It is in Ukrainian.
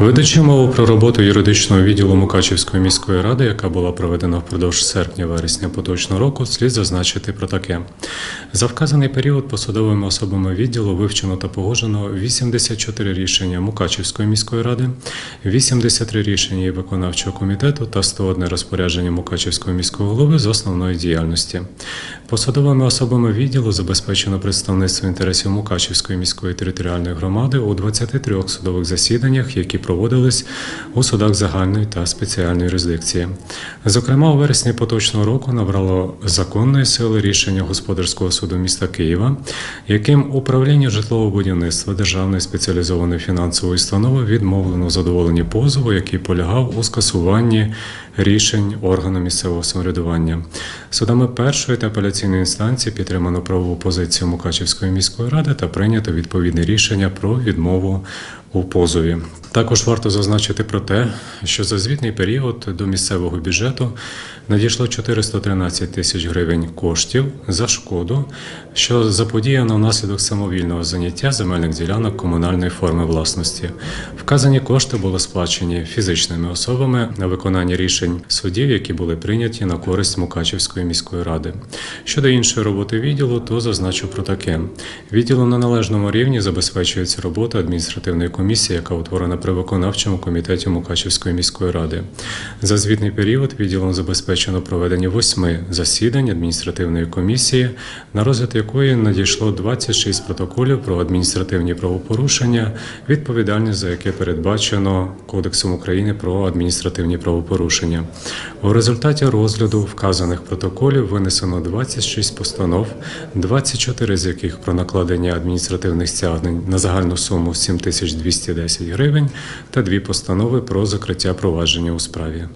Ведучи мову про роботу юридичного відділу Мукачівської міської ради, яка була проведена впродовж серпня-вересня поточного року, слід зазначити про таке. За вказаний період посадовими особами відділу вивчено та погоджено 84 рішення Мукачівської міської ради, 83 рішення виконавчого комітету та 101 розпорядження Мукачівського міського голови з основної діяльності. Посадовими особами відділу забезпечено представництво інтересів Мукачівської міської територіальної громади у 23 судових засіданнях, які проводились у судах загальної та спеціальної юрисдикції. Зокрема, у вересні поточного року набрало законної сили рішення господарського суду міста Києва, яким управління житлового будівництва Державної спеціалізованої фінансової установи відмовлено в задоволенні позову, який полягав у скасуванні рішень органу місцевого самоврядування. Судами першої та апеляційної інстанції підтримано правову позицію Мукачівської міської ради та прийнято відповідне рішення про відмову у позові. Також варто зазначити про те, що за звітний період до місцевого бюджету надійшло 413 тисяч гривень коштів за шкоду, що заподіяно внаслідок самовільного заняття земельних ділянок комунальної форми власності. Вказані кошти були сплачені фізичними особами на виконання рішень судів, які були прийняті на користь Мукачівської міської ради. Щодо іншої роботи відділу, то зазначу про таке: відділу на належному рівні забезпечується робота адміністративної комісії, яка утворена при виконавчому комітеті Мукачівської міської ради. За звітний період відділом забезпечено проведення восьми засідань адміністративної комісії, на розгляд якої надійшло 26 протоколів про адміністративні правопорушення, відповідальність за яке передбачено Кодексом України про адміністративні правопорушення. У результаті розгляду вказаних протоколів винесено 26 постанов, 24 з яких про накладення адміністративних стягнень на загальну суму 7210 гривень та дві постанови про закриття провадження у справі.